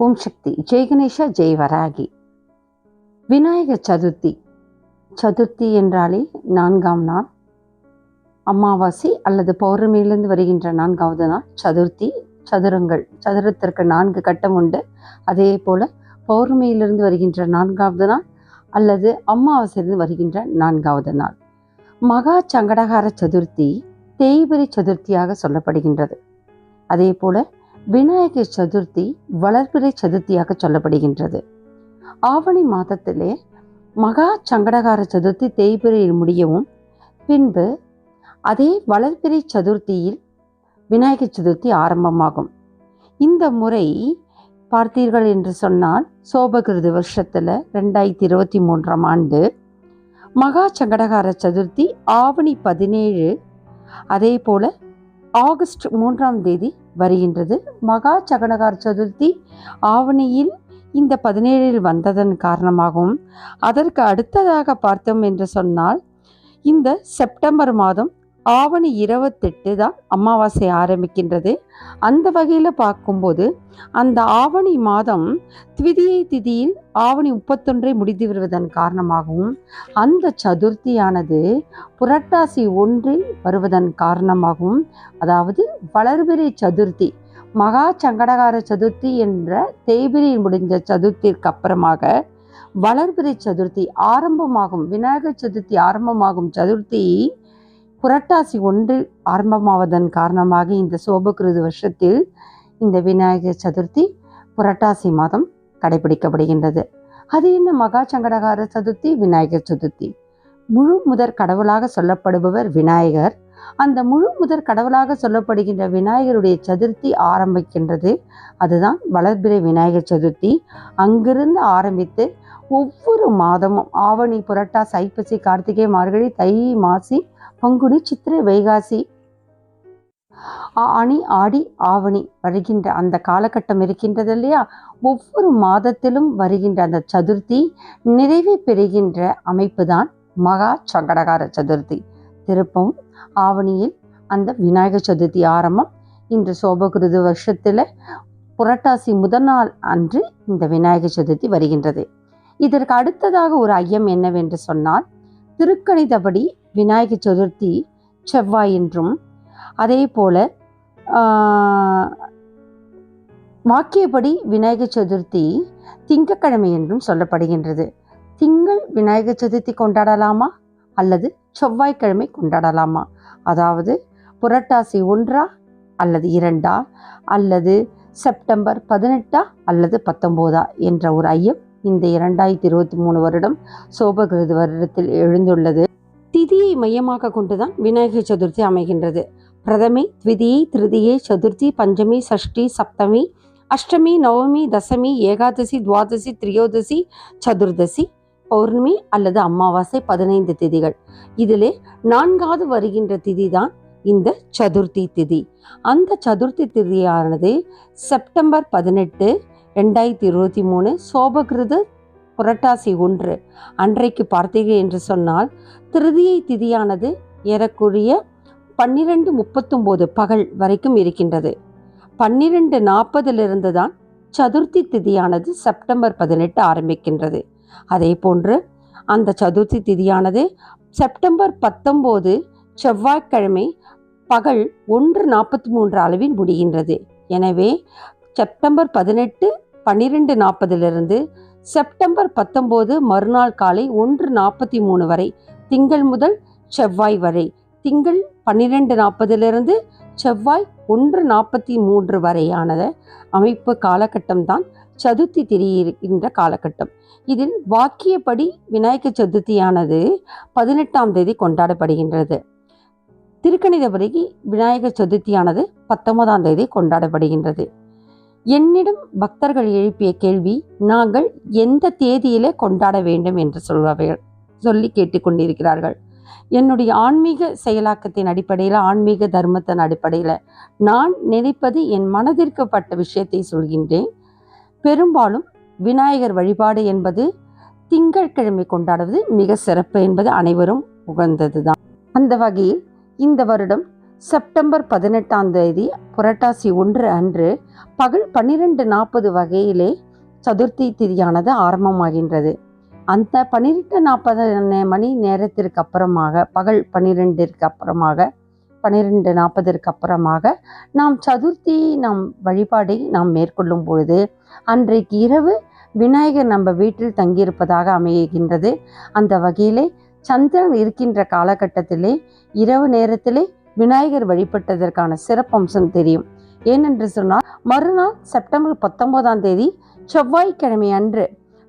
ஓம் சக்தி ஜெய் கணேஷா ஜெய் வராகி விநாயகர் சதுர்த்தி சதுர்த்தி என்றாலே நான்காம் நாள் அமாவாசை அல்லது பௌர்ணமியிலிருந்து வருகின்ற நான்காவது நாள் சதுர்த்தி சதுரங்கள் சதுரத்திற்கு நான்கு கட்டம் உண்டு அதே போல பௌர்ணமியிலிருந்து வருகின்ற நான்காவது நாள் அல்லது அமாவாசையிலிருந்து வருகின்ற நான்காவது நாள் மகா சங்கடகார சதுர்த்தி தேய்பிரி சதுர்த்தியாக சொல்லப்படுகின்றது அதே போல விநாயகர் சதுர்த்தி வளர்பிறை சதுர்த்தியாக சொல்லப்படுகின்றது. ஆவணி மாதத்திலே மகா சங்கடகார சதுர்த்தி தேய்பிரையில் முடியவும் பின்பு அதே வளர்பிறை சதுர்த்தியில் விநாயகர் சதுர்த்தி ஆரம்பமாகும். இந்த முறை பார்த்தீர்கள் என்று சொன்னால் சோபகிருது வருஷத்தில் ரெண்டாயிரத்தி இருபத்தி மூன்றாம் ஆண்டு மகா சங்கடகார சதுர்த்தி ஆவணி பதினேழு அதே போல் ஆகஸ்ட் மூன்றாம் தேதி வருகின்றது. மகா சகனகார் சதுர்த்தி ஆவணியில் இந்த பதினேழில் வந்ததன் காரணமாகவும் அதற்கு அடுத்ததாக பார்த்தோம் என்று சொன்னால் இந்த செப்டம்பர் மாதம் ஆவணி இருபத்தெட்டு தான் அமாவாசை ஆரம்பிக்கின்றது. அந்த வகையில் பார்க்கும்போது அந்த ஆவணி மாதம் திவிதியை திதியில் ஆவணி முப்பத்தொன்றை முடிந்து வருவதன் காரணமாகவும் அந்த சதுர்த்தியானது புரட்டாசி ஒன்றில் வருவதன் காரணமாகவும் அதாவது வளர்பிறை சதுர்த்தி மகா சங்கடகார சதுர்த்தி என்ற தேய்பிரியில் முடிஞ்ச சதுர்த்திற்கு அப்புறமாக வளர்பிறை சதுர்த்தி ஆரம்பமாகும் விநாயகர் சதுர்த்தி ஆரம்பமாகும் சதுர்த்தி புரட்டாசி ஒன்றில் ஆரம்பமாவதன் காரணமாக இந்த சோபகிருது வருஷத்தில் இந்த விநாயகர் சதுர்த்தி புரட்டாசி மாதம் கடைபிடிக்கப்படுகின்றது. அது என்ன மகா சங்கடகார சதுர்த்தி? விநாயகர் சதுர்த்தி. முழு முதற் கடவுளாக சொல்லப்படுபவர் விநாயகர். அந்த முழு முதற் கடவுளாக சொல்லப்படுகின்ற விநாயகருடைய சதுர்த்தி ஆரம்பிக்கின்றது அதுதான் வளர்பிறை விநாயகர் சதுர்த்தி. அங்கிருந்து ஆரம்பித்து ஒவ்வொரு மாதமும் ஆவணி புரட்டாசி ஐப்பசி கார்த்திகை மார்கழி தை மாசி பங்குனி சித்திரை வைகாசி. அணி ஆடி ஆவணி வருகின்ற அந்த காலகட்டம் இருக்கின்றது இல்லையா? ஒவ்வொரு மாதத்திலும் வருகின்ற அந்த சதுர்த்தி நிறைவு பெறுகின்ற அமைப்பு தான் மகா சங்கடகார சதுர்த்தி. திருப்பவும் ஆவணியில் அந்த விநாயகர் சதுர்த்தி ஆரம்பம். இன்று சோபகிருது வருஷத்தில் புரட்டாசி முதல் நாள் அன்று இந்த விநாயகர் சதுர்த்தி வருகின்றது. இதற்கு அடுத்ததாக ஒரு ஐயம் என்னவென்று சொன்னால் திருக்கணிதபடி விநாயகர் சதுர்த்தி செவ்வாய் என்றும். அதே போல் வாக்கியப்படி விநாயகர் சதுர்த்தி திங்கக்கிழமை என்றும் சொல்லப்படுகின்றது. திங்கள் விநாயகர் சதுர்த்தி கொண்டாடலாமா? அல்லது செவ்வாய்க்கிழமை கொண்டாடலாமா? அதாவது புரட்டாசி ஒன்றா அல்லது இரண்டா? அல்லது செப்டம்பர் பதினெட்டா அல்லது பத்தொம்போதா? என்ற ஒரு ஐயம் இந்த இரண்டாயிரத்தி இருபத்தி மூணு வருடம் சோபகிருது வருடத்தில் எழுந்துள்ளது. திதியை மையமாக கொண்டுதான் விநாயகர் சதுர்த்தி அமைகின்றது. பிரதமை த்விதியை திருதியை சதுர்த்தி பஞ்சமி சஷ்டி சப்தமி அஷ்டமி நவமி தசமி ஏகாதசி துவாதசி திரியோதசி சதுர்தசி பௌர்ணமி அல்லது அமாவாசை பதினைந்து திதிகள். இதிலே நான்காவது வருகின்ற திதி தான் இந்த சதுர்த்தி திதி. அந்த சதுர்த்தி திதியானது செப்டம்பர் பதினெட்டு ரெண்டாயிரத்தி இருபத்தி மூணு சோபகிருத புரட்டாசி ஒன்று. அன்றைக்கு பார்த்தீர்கள் என்று சொன்னால் திருதியை திதியானது ஏறக்குரிய பன்னிரெண்டு முப்பத்தொம்போது பகல் வரைக்கும் இருக்கின்றது. பன்னிரெண்டு நாற்பதிலிருந்து தான் சதுர்த்தி திதியானது செப்டம்பர் பதினெட்டு ஆரம்பிக்கின்றது. அதே போன்று அந்த சதுர்த்தி திதியானது செப்டம்பர் பத்தொம்போது செவ்வாய்க்கிழமை பகல் ஒன்று நாற்பத்தி மூன்று அளவில் முடிகின்றது. எனவே செப்டம்பர் பதினெட்டு பன்னிரெண்டு நாற்பதிலிருந்து செப்டம்பர் பத்தொம்போது மறுநாள் காலை ஒன்று நாற்பத்தி மூணு வரை திங்கள் முதல் செவ்வாய் வரை திங்கள் பன்னிரெண்டு நாற்பதிலிருந்து செவ்வாய் ஒன்று நாற்பத்தி மூன்று வரையான அமைப்பு காலகட்டம்தான் சதுர்த்தி திரியிருக்கின்ற காலகட்டம். இதில் வாக்கியப்படி விநாயகர் சதுர்த்தியானது பதினெட்டாம் தேதி கொண்டாடப்படுகின்றது. திருக்கணிதபடி விநாயகர் சதுர்த்தியானது பத்தொன்பதாம் தேதி கொண்டாடப்படுகின்றது. என்னிடம் பக்தர்கள் எழுப்பிய கேள்வி நாங்கள் எந்த தேதியிலே கொண்டாட வேண்டும்? என்று சொல்பவர்கள் சொல்லி கேட்டுக்கொண்டிருக்கிறார்கள் என்னுடைய ஆன்மீக செயலாக்கத்தின் அடிப்படையில் ஆன்மீக தர்மத்தின் அடிப்படையில் நான் நினைப்பது என் மனதிற்கு பட்ட விஷயத்தை சொல்கின்றேன். பெரும்பாலும் விநாயகர் வழிபாடு என்பது திங்கட்கிழமை கொண்டாடுவது மிக சிறப்பு என்பது அனைவரும் உகந்தது தான் அந்த வகையில் இந்த வருடம் செப்டம்பர் பதினெட்டாம் தேதி புரட்டாசி ஒன்று அன்று பகல் பன்னிரெண்டு நாற்பது வகையிலே சதுர்த்தி திதியானது ஆரம்பமாகின்றது. அந்த பன்னிரெண்டு நாற்பது மணி நேரத்திற்கு அப்புறமாக பகல் பன்னிரெண்டிற்கு அப்புறமாக பன்னிரெண்டு நாற்பதற்கு அப்புறமாக நாம் சதுர்த்தி நாம் வழிபாடை நாம் மேற்கொள்ளும் பொழுது அன்றைக்கு இரவு விநாயகர் நம்ம வீட்டில் தங்கியிருப்பதாக அமைகின்றது. அந்த வகையிலே சந்திரன் இருக்கின்ற காலகட்டத்திலே இரவு நேரத்திலே விநாயகர் வழிபட்டதற்கான சிறப்பம்சம் தெரியும். ஏனென்று சொன்னால் மறுநாள் செப்டம்பர் பத்தொன்பதாம் தேதி செவ்வாய்க்கிழமை அன்று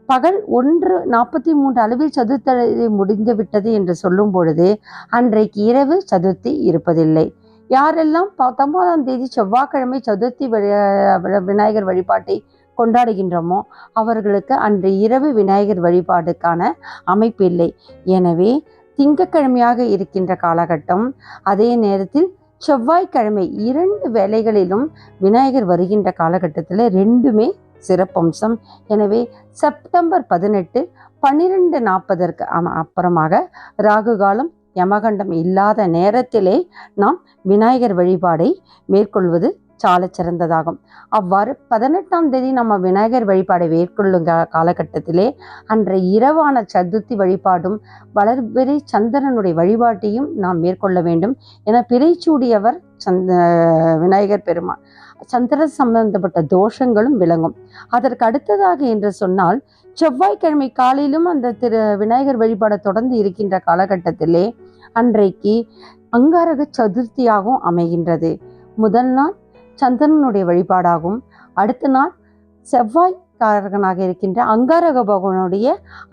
பகல் ஒன்று நாற்பத்தி மூன்று அளவில் சதுர்த்தி முடிந்து விட்டது என்று சொல்லும் பொழுது அன்றைக்கு இரவு சதுர்த்தி இருப்பதில்லை. யாரெல்லாம் பத்தொன்பதாம் தேதி செவ்வாய்க்கிழமை சதுர்த்தி வழி- விநாயகர் வழிபாட்டை கொண்டாடுகின்றோமோ அவர்களுக்கு அன்று இரவு விநாயகர் வழிபாடுக்கான அமைப்பு இல்லை. எனவே திங்கட்கிழமையாக இருக்கின்ற காலகட்டம். அதே நேரத்தில் செவ்வாய்க்கிழமை இரண்டு வேலைகளிலும் விநாயகர் வருகின்ற காலகட்டத்தில் ரெண்டுமே சிறப்பம்சம். எனவே செப்டம்பர் பதினெட்டு பன்னிரெண்டு நாற்பதற்கு அப்புறமாக ராகு காலம் யமகண்டம் இல்லாத நேரத்திலே நாம் விநாயகர் வழிபாடை மேற்கொள்வது சால சிறந்ததாகும் அவ்வாறு பதினெட்டாம் தேதி நம்ம விநாயகர் வழிபாடை மேற்கொள்ளும் காலகட்டத்திலே அன்றைய இரவான சதுர்த்தி வழிபாடும் வளர்பிறை சந்திரனுடைய வழிபாட்டையும் நாம் மேற்கொள்ள வேண்டும். என பிறைச்சூடியவர் சந்த விநாயகர் பெருமான் சந்திர சம்பந்தப்பட்ட தோஷங்களும் விளங்கும். அதற்கு அடுத்ததாக என்று சொன்னால் செவ்வாய்க்கிழமை காலையிலும் அந்த திரு விநாயகர் வழிபாடை தொடர்ந்து இருக்கின்ற காலகட்டத்திலே அன்றைக்கு அங்காரக சதுர்த்தியாகவும் அமைகின்றது. முதல் நாள் சந்திரனுடைய வழிபாடாகும். அடுத்த நாள் செவ்வாய் காரகனாக இருக்கின்ற அங்காரக பகவானுடைய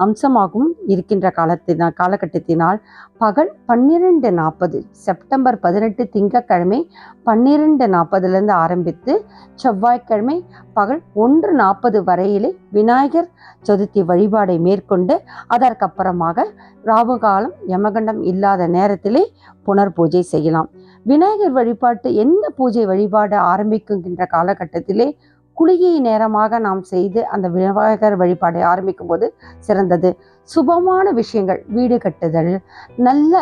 அம்சமாகவும் இருக்கின்ற காலத்தினால் காலகட்டத்தினால் பகல் பன்னிரெண்டு நாற்பது செப்டம்பர் பதினெட்டு திங்கட்கிழமை பன்னிரெண்டு நாற்பதுலேருந்து ஆரம்பித்து செவ்வாய்க்கிழமை பகல் ஒன்று நாற்பது வரையிலே விநாயகர் சதுர்த்தி வழிபாடை மேற்கொண்டு அதற்கப்புறமாக ராகுகாலம் யமகண்டம் இல்லாத நேரத்திலே புனர் பூஜை செய்யலாம். விநாயகர் வழிபாட்டு எந்த பூஜை வழிபாடு ஆரம்பிக்குங்கின்ற காலகட்டத்திலே குளிகை நேரமாக நாம் செய்து அந்த விநாயகர் வழிபாடை ஆரம்பிக்கும் போது சிறந்தது. சுபமான விஷயங்கள் வீடு கட்டுதல் நல்ல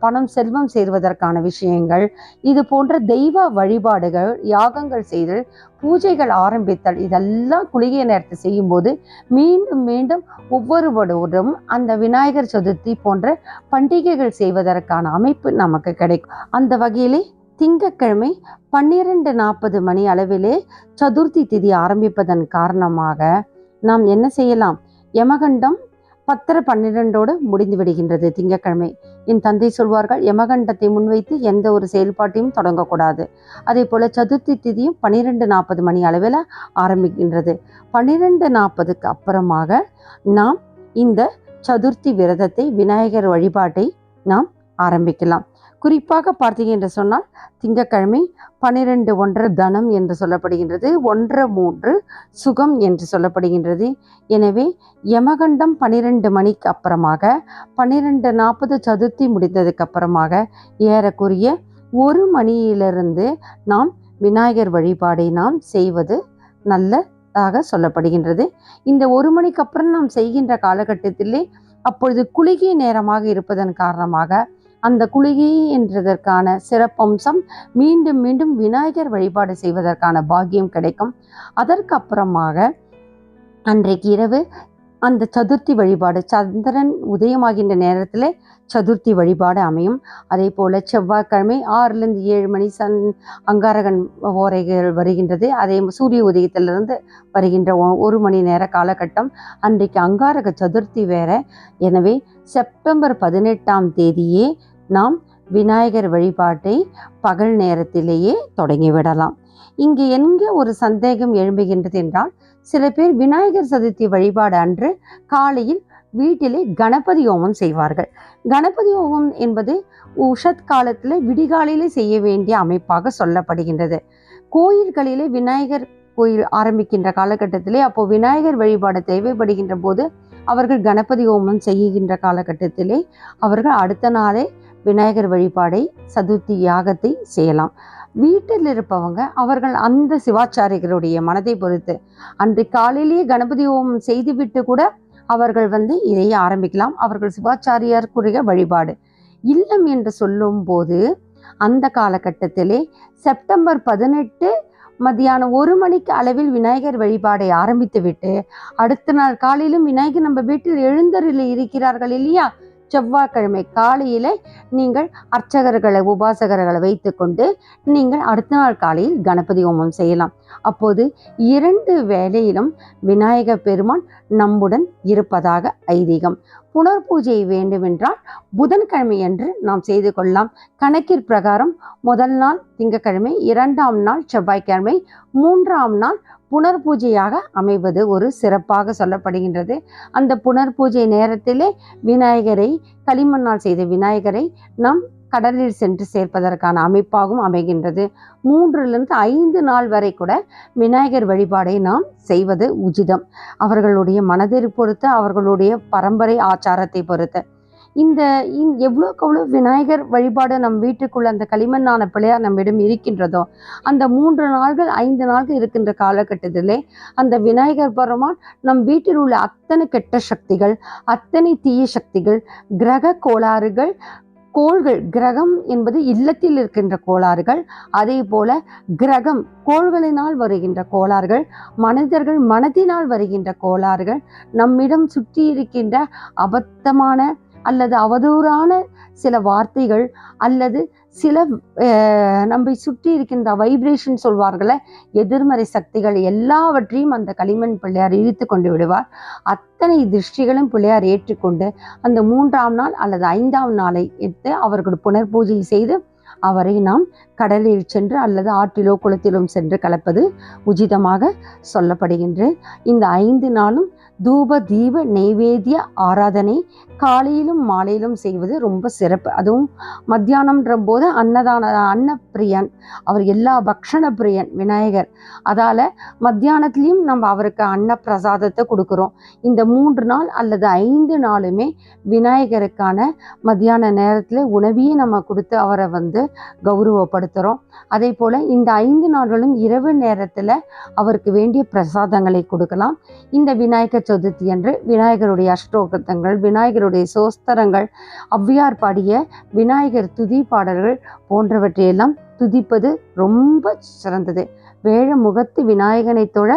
பணம் செல்வம் சேர்வதற்கான விஷயங்கள் இது போன்ற தெய்வ வழிபாடுகள் யாகங்கள் செய்தல் பூஜைகள் ஆரம்பித்தல் இதெல்லாம் குளிகை நேரத்தை செய்யும்போது மீண்டும் மீண்டும் ஒவ்வொருவரோடும் அந்த விநாயகர் சதுர்த்தி போன்ற பண்டிகைகள் செய்வதற்கான அமைப்பு நமக்கு கிடைக்கும். அந்த வகையிலே திங்கட்கிழமை பன்னிரண்டு நாற்பது மணி அளவிலே சதுர்த்தி திதி ஆரம்பிப்பதன் காரணமாக நாம் என்ன செய்யலாம்? யமகண்டம் பத்தரை பன்னிரெண்டோடு முடிந்து விடுகின்றது திங்கக்கிழமை என் தந்தை சொல்வார்கள் யமகண்டத்தை முன்வைத்து எந்த ஒரு செயல்பாட்டையும் தொடங்கக்கூடாது. அதே போல சதுர்த்தி திதியும் பன்னிரெண்டு நாற்பது மணி அளவில் ஆரம்பிக்கின்றது. பன்னிரெண்டு நாற்பதுக்கு அப்புறமாக நாம் இந்த சதுர்த்தி விரதத்தை விநாயகர் வழிபாட்டை நாம் ஆரம்பிக்கலாம். குறிப்பாக பார்த்தீங்க என்று சொன்னால் திங்கட்கிழமை பன்னிரெண்டு ஒன்று தனம் என்று சொல்லப்படுகின்றது ஒன்று மூன்று சுகம் என்று சொல்லப்படுகின்றது. எனவே யமகண்டம் பன்னிரெண்டு மணிக்கு அப்புறமாக பன்னிரெண்டு நாற்பது சதுர்த்தி முடிந்ததுக்கு அப்புறமாக ஏறக்குரிய ஒரு மணியிலிருந்து நாம் விநாயகர் வழிபாடை நாம் செய்வது நல்லதாக சொல்லப்படுகின்றது. இந்த ஒரு மணிக்கு அப்புறம் நாம் செய்கின்ற காலகட்டத்திலே அப்பொழுது குளிகை நேரமாக இருப்பதன் காரணமாக அந்த குளிகை என்றதற்கான சிறப்பம்சம் மீண்டும் மீண்டும் விநாயகர் வழிபாடு செய்வதற்கான பாக்கியம் கிடைக்கும். அதற்கு அப்புறமாக அன்றைக்கு இரவு அந்த சதுர்த்தி வழிபாடு சந்திரன் உதயமாகின்ற நேரத்தில் சதுர்த்தி வழிபாடு அமையும். அதே போல் செவ்வாய்க்கிழமை ஆறுலேருந்து ஏழு மணி சன் அங்காரகன் ஓரைகள் வருகின்றது. அதே சூரிய உதயத்திலிருந்து வருகின்ற ஒரு மணி நேர காலகட்டம். அன்றைக்கு அங்காரக சதுர்த்தி வேற. எனவே செப்டம்பர் பதினெட்டாம் தேதியே நாம் விநாயகர் வழிபாட்டை பகல் நேரத்திலேயே தொடங்கிவிடலாம் இங்கு எங்கே ஒரு சந்தேகம் எழும்புகின்றது என்றால் சில பேர் விநாயகர் சதுர்த்தி வழிபாடு அன்று காலையில் வீட்டிலே கணபதி ஹோமம் செய்வார்கள். கணபதி ஹோமம் என்பது உஷத் காலத்தில் விடிகாலையிலே செய்ய வேண்டிய அமைப்பாக சொல்லப்படுகின்றது. கோயில்களிலே விநாயகர் கோயில் ஆரம்பிக்கின்ற காலகட்டத்திலே அப்போ விநாயகர் வழிபாடு தேவைப்படுகின்ற போது அவர்கள் கணபதி ஹோமம் செய்கின்ற காலகட்டத்திலே அவர்கள் அடுத்த நாளே விநாயகர் வழிபாடை சதுர்த்தி யாகத்தை செய்யலாம். வீட்டில் இருப்பவங்க அவர்கள் அந்த சிவாச்சாரிகளுடைய மனதை பொறுத்து. அன்று காலையிலேயே கணபதி ஹோமம் செய்துவிட்டு கூட அவர்கள் வந்து இதையே ஆரம்பிக்கலாம். அவர்கள் சிவாச்சாரியாருக்குரிய வழிபாடு. இல்லம் என்று சொல்லும்போது அந்த காலகட்டத்திலே செப்டம்பர் பதினெட்டு மத்தியானம் ஒரு மணிக்கு அளவில் விநாயகர் வழிபாடை ஆரம்பித்துவிட்டு அடுத்த நாள் காலையிலும் விநாயகர் நம்ம வீட்டில் எழுந்தரில் இருக்கிறார்கள் இல்லையா? செவ்வாய்க்கிழமை காலையில நீங்கள் அர்ச்சகர்களை உபாசகர்களை வைத்துக்கொண்டு நீங்கள் அடுத்த நாள் காலையில் கணபதி ஹோமம் செய்யலாம். அப்போது இரண்டு வேளையிலும் விநாயகர் பெருமான் நம்முடன் இருப்பதாக ஐதீகம். புனர் பூஜை வேண்டுமென்றால் புதன்கிழமை அன்று நாம் செய்து கொள்ளலாம். கணக்கிற் பிரகாரம் முதல் நாள் திங்கட்கிழமை இரண்டாம் நாள் செவ்வாய்க்கிழமை மூன்றாம் நாள் புனர் பூஜையாக அமைவது ஒரு சிறப்பாக சொல்லப்படுகின்றது. அந்த புனர் பூஜை நேரத்திலே விநாயகரை களிமண்ணால் செய்த விநாயகரை நாம் கடலில் சென்று சேர்ப்பதற்கான அமைப்பாகவும் அமைகின்றது. மூன்றிலிருந்து ஐந்து நாள் வரை கூட விநாயகர் வழிபாடை நாம் செய்வது உச்சிதம் அவர்களுடைய மனதை பொறுத்து அவர்களுடைய பரம்பரை ஆச்சாரத்தை பொறுத்து. இந்த எவ்வளோக்கு எவ்வளோ விநாயகர் வழிபாடு நம் வீட்டுக்குள்ள அந்த களிமண்ணான பிள்ளையார் நம்மிடம் இருக்கின்றதோ அந்த மூன்று நாள்கள் ஐந்து நாள்கள் இருக்கின்ற காலகட்டத்திலே அந்த விநாயகர் பெருமான் நம் வீட்டில் உள்ள அத்தனை கெட்ட சக்திகள் அத்தனை தீய சக்திகள் கிரக கோளாறுகள் கோள்கள் கிரகம் என்பது இல்லத்தில் இருக்கின்ற கோளாறுகள் அதே போல கிரகம் கோள்களினால் வருகின்ற கோளாறுகள் மனிதர்கள் மனதினால் வருகின்ற கோளாறுகள் நம்மிடம் சுற்றி இருக்கின்ற அபத்தமான அல்லது அவதூறான சில வார்த்தைகள் அல்லது சில நம்மை சுற்றி இருக்கின்ற வைப்ரேஷன் சொல்வார்கள எதிர்மறை சக்திகள் எல்லாவற்றையும் அந்த களிமண் பிள்ளையார் இழுத்து கொண்டு விடுவார். அத்தனை திருஷ்டிகளும் பிள்ளையார் ஏற்றுக்கொண்டு அந்த மூன்றாம் நாள் அல்லது ஐந்தாம் நாளை எடுத்து அவர்கள் புனர் பூஜை செய்து அவரை நாம் கடலில் சென்று அல்லது ஆற்றிலோ குளத்திலும் சென்று கலப்பது உச்சிதமாக சொல்லப்படுகின்ற இந்த ஐந்து நாளும் தூப தீப நெய்வேத்திய ஆராதனை காலையிலும் மாலையிலும் செய்வது ரொம்ப சிறப்பு. அதுவும் மத்தியானம்ன்ற போது அன்னதான அன்னப்பிரியன் அவர் எல்லா பக்ஷண பிரியன் விநாயகர். அதால மத்தியானத்துலேயும் நம்ம அவருக்கு அன்ன பிரசாதத்தை கொடுக்குறோம். இந்த மூன்று நாள் அல்லது ஐந்து நாளுமே விநாயகருக்கான மத்தியான நேரத்தில் உணவையே நம்ம கொடுத்து அவரை வந்து கௌரவப்படுத்தும் கௌரவப்படுத்துகிறோம் அதே போல் இந்த ஐந்து நாட்களும் இரவு நேரத்தில் அவருக்கு வேண்டிய பிரசாதங்களை கொடுக்கலாம். இந்த விநாயகர் சதுர்த்தி அன்று விநாயகருடைய அஷ்டோகத்தங்கள் விநாயகருடைய சோஸ்தரங்கள் அவ்வியார் பாடிய விநாயகர் துதி பாடல்கள் போன்றவற்றையெல்லாம் துதிப்பது ரொம்ப சிறந்தது. வேழ முகத்து விநாயகனை தொழ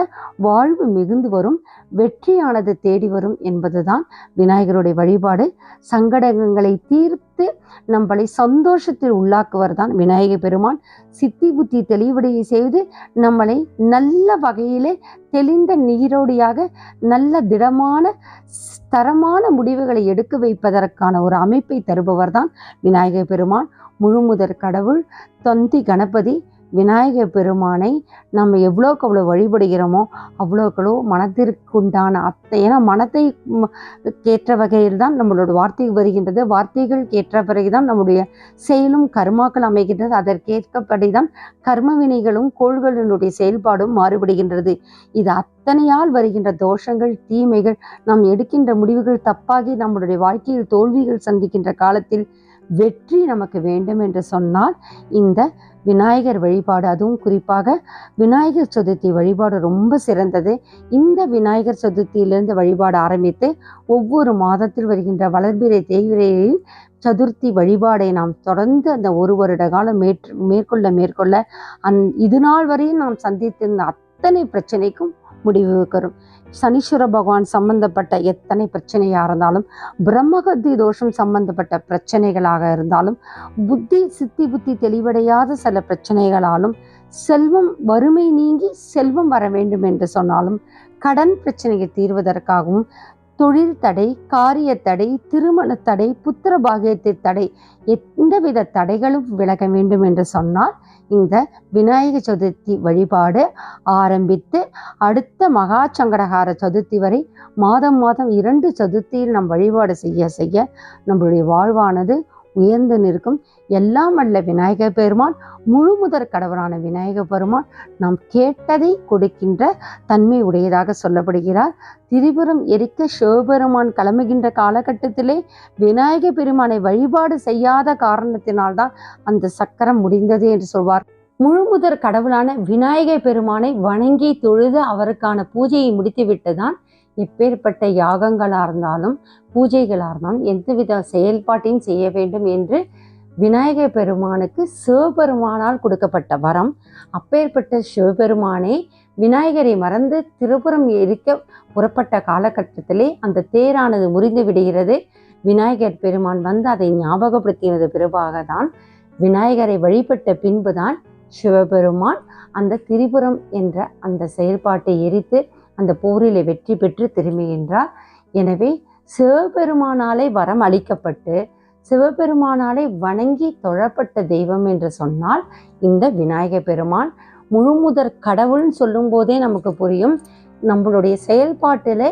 வாழ்வு மிகுந்து வரும் வெற்றியானது தேடி வரும் என்பதுதான் விநாயகருடைய வழிபாடு. சங்கடங்களை தீர்த்து நம்மளை சந்தோஷத்தில் உள்ளாக்குவர் தான் விநாயகர் பெருமான். சித்தி புத்தி தெளிவடைய செய்து நம்மளை நல்ல வகையிலே தெளிந்த நீரோடியாக நல்ல திடமான தரமான முடிவுகளை எடுக்க வைப்பதற்கான ஒரு அமைப்பை தருபவர் தான் விநாயகர் பெருமான். முழுமுதற் கடவுள் தொந்தி கணபதி விநாயகர் பெருமானை நம்ம எவ்வளோக்கு அவ்வளோ வழிபடுகிறோமோ அவ்வளோக்களோ மனத்திற்குண்டான அத்தை ஏன்னா மனத்தை கேட்ட கேற்ற வகையில் தான் நம்மளோட வார்த்தை வருகின்றது. வார்த்தைகள் ஏற்ற பிறகு தான் நம்முடைய செயலும் கர்மாக்கள் அமைகின்றது. அதற்கேற்கப்படி தான் கர்ம வினைகளும் கோள்களினுடைய செயல்பாடும் மாறுபடுகின்றது. இது அத்தனையால் வருகின்ற தோஷங்கள் தீமைகள் நாம் எடுக்கின்ற முடிவுகள் தப்பாகி நம்மளுடைய வாழ்க்கையில் தோல்விகள் சந்திக்கின்ற காலத்தில் வெற்றி நமக்கு வேண்டும் என்று சொன்னால் இந்த விநாயகர் வழிபாடு அதுவும் குறிப்பாக விநாயகர் சதுர்த்தி வழிபாடு ரொம்ப சிறந்தது. இந்த விநாயகர் சதுர்த்தியிலிருந்து வழிபாடு ஆரம்பித்து ஒவ்வொரு மாதத்தில் வருகின்ற வளர்பிறை தேய்விரையில் சதுர்த்தி வழிபாடை நாம் தொடர்ந்து அந்த ஒரு வருட காலம் மேற்று மேற்கொள்ள மேற்கொள்ள அந் இது நாள் வரையும் நாம் சந்தித்திருந்த அத்தனை பிரச்சனைக்கும் முடிவு வரும். சனீஸ்வர பகவான் சம்பந்தப்பட்ட எத்தனை பிரச்சனையாக இருந்தாலும் பிரம்மகத்தி தோஷம் சம்பந்தப்பட்ட பிரச்சனைகளாக இருந்தாலும் புத்தி சித்தி புத்தி தெளிவடையாத சில பிரச்சனைகளாலும் செல்வம் வறுமை நீங்கி செல்வம் வர வேண்டும் என்று சொன்னாலும் கடன் பிரச்சனையை தீர்வதற்காகவும் தொழில் தடை காரிய தடை திருமண தடை புத்திர பாகியத்தை தடை எந்தவித தடைகளும் விலக வேண்டும் என்று சொன்னால் இந்த விநாயக சதுர்த்தி வழிபாடு ஆரம்பித்து அடுத்த மகா சங்கடகார சதுர்த்தி வரை மாதம் மாதம் இரண்டு சதுர்த்தியில் நம் வழிபாடு செய்ய செய்ய நம்மளுடைய வாழ்வானது உயர்ந்து நிற்கும். எல்லாம் வல்ல விநாயகர் பெருமான் முழு முதற் கடவுளான விநாயகர் பெருமான் நாம் கேட்டதை கொடுக்கின்ற தன்மை உடையதாக சொல்லப்படுகிறார். திரிபுரம் எரிக்க சிவபெருமான் கிளம்புகின்ற காலகட்டத்திலே விநாயகர் பெருமானை வழிபாடு செய்யாத காரணத்தினால்தான் அந்த சக்கரம் முடிந்தது என்று சொல்வார். முழுமுதற் கடவுளான விநாயகர் பெருமானை வணங்கி தொழுது அவருக்கான பூஜையை முடித்துவிட்டு தான் எப்பேற்பட்ட யாகங்களாக இருந்தாலும் பூஜைகளாக இருந்தாலும் எந்தவித செயல்பாட்டையும் செய்ய வேண்டும் என்று விநாயக பெருமானுக்கு சிவபெருமானால் கொடுக்கப்பட்ட வரம். அப்பேற்பட்ட சிவபெருமானே விநாயகரை மறந்து திருபுறம் எரிக்க புறப்பட்ட காலகட்டத்திலே அந்த தேரானது முறிந்து விடுகிறது. விநாயகர் பெருமான் வந்து அதை ஞாபகப்படுத்தினது பிறபாக தான் விநாயகரை வழிபட்ட பின்புதான் சிவபெருமான் அந்த திரிபுரம் என்ற அந்த செயல்பாட்டை எரித்து அந்த போரிலே வெற்றி பெற்று திரும்புகின்றார் எனவே சிவபெருமானாலே வரம் அளிக்கப்பட்டு சிவபெருமானாலே வணங்கி தொழப்பட்ட தெய்வம் என்று சொன்னால் இந்த விநாயக பெருமான் முழுமுதற் கடவுள்னு சொல்லும் போதே நமக்கு புரியும். நம்மளுடைய செயல்பாட்டில்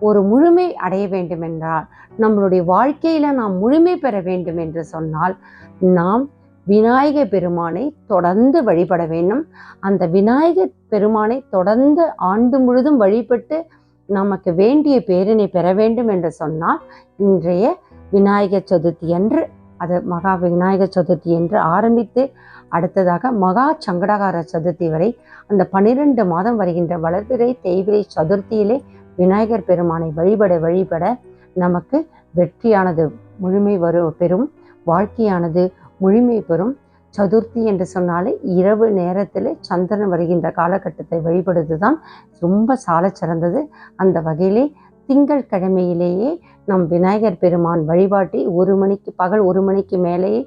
ஒரு முழுமை அடைய வேண்டும் என்றால் நம்மளுடைய வாழ்க்கையில நாம் முழுமை பெற வேண்டும் என்று சொன்னால் நாம் விநாயக பெருமானை தொடர்ந்து வழிபட வேண்டும். அந்த விநாயக பெருமானை தொடர்ந்து ஆண்டு முழுதும் வழிபட்டு நமக்கு வேண்டிய பேரினை பெற வேண்டும் என்று சொன்னால் இன்றைய விநாயகர் சதுர்த்தி என்று அது மகா விநாயகர் சதுர்த்தி என்று ஆரம்பித்து அடுத்ததாக மகா சங்கடகார சதுர்த்தி வரை அந்த பன்னிரெண்டு மாதம் வருகின்ற வளர்பிறை தெய்விரை சதுர்த்தியிலே விநாயகர் பெருமானை வழிபட வழிபட நமக்கு வெற்றியானது முழுமை வரும் பெறும். வாழ்க்கையானது முழுமை பெறும். சதுர்த்தி என்று சொன்னாலே இரவு நேரத்தில் சந்திரன் வருகின்ற காலகட்டத்தை வழிபடுவது தான் ரொம்ப சாலச் சிறந்தது. அந்த வகையிலே திங்கள் கிழமையிலேயே நம் விநாயகர் பெருமான் வழிபாட்டை ஒரு மணிக்கு பகல் ஒரு மணிக்கு மேலேயே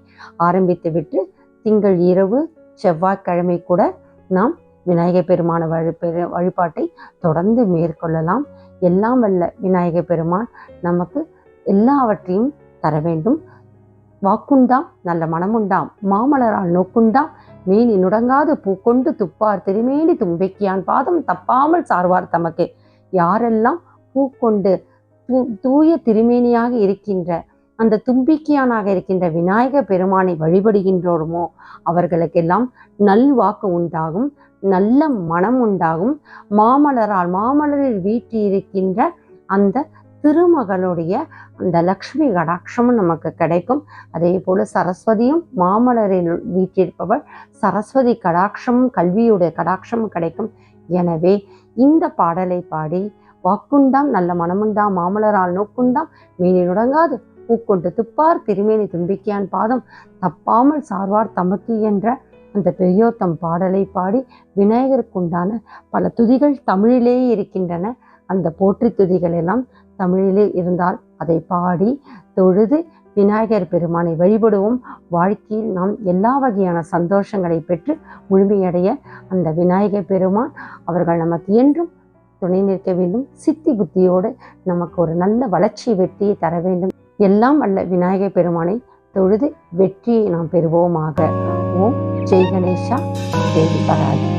ஆரம்பித்து விட்டு திங்கள் இரவு செவ்வாய்க்கிழமை கூட நாம் விநாயகர் பெருமான வழி பெரு வழிபாட்டை தொடர்ந்து மேற்கொள்ளலாம். எல்லாம் வல்ல விநாயகர் பெருமான் நமக்கு எல்லாவற்றையும் தர வேண்டும். வாக்குண்டாம் நல்ல மனமுண்டாம் மாமலரால் நோக்குண்டாம் மேனி நுடங்காது பூக்கொண்டு துப்பார் திருமேனி தும்பிக்கியான் பாதம் தப்பாமல் சார்வார் தமக்கு. யாரெல்லாம் பூக்கொண்டு தூ தூய திருமேனியாக இருக்கின்ற அந்த தும்பிக்கையானாக இருக்கின்ற விநாயக பெருமானை வழிபடுகின்றோருமோ அவர்களுக்கெல்லாம் நல்வாக்கு உண்டாகும் நல்ல மனம் உண்டாகும். மாமலரால் மாமலரில் வீட்டி இருக்கின்ற அந்த திருமகளுடைய அந்த லக்ஷ்மி கடாட்சமும் நமக்கு கிடைக்கும். அதே போல சரஸ்வதியும் மாமலரில் வீட்டிருப்பவள் சரஸ்வதி கடாட்சமும் கல்வியுடைய கடாட்சமும் கிடைக்கும். எனவே இந்த பாடலை பாடி வாக்குண்டாம் நல்ல மனமுண்டாம் மாமலரால் நோக்குண்டாம் மேனி நுடங்காது பூக்கொண்டு துப்பார் திருமேனி தும்பிக்கையான் பாதம் தப்பாமல் சார்வார் தமக்கு என்ற அந்த பெரியோர் தம் பாடலை பாடி விநாயகருக்குண்டான பல துதிகள் தமிழிலேயே இருக்கின்றன. அந்த போற்றி துதிகள் எல்லாம் தமிழிலே இருந்தால் அதை பாடி தொழுது விநாயகர் பெருமானை வழிபடுவோம். வாழ்க்கையில் நாம் எல்லா வகையான சந்தோஷங்களை பெற்று முழுமையடைய அந்த விநாயகர் பெருமான் அவர்கள் நமக்கு என்றும் துணை நிற்க வேண்டும். சித்தி புத்தியோடு நமக்கு ஒரு நல்ல வளர்ச்சி வெற்றியை தர வேண்டும். எல்லாம் அல்ல விநாயகர் பெருமானை தொழுது வெற்றியை நாம் பெறுவோமாக. ஓம் ஜெய் கணேஷா தேவி பராஜி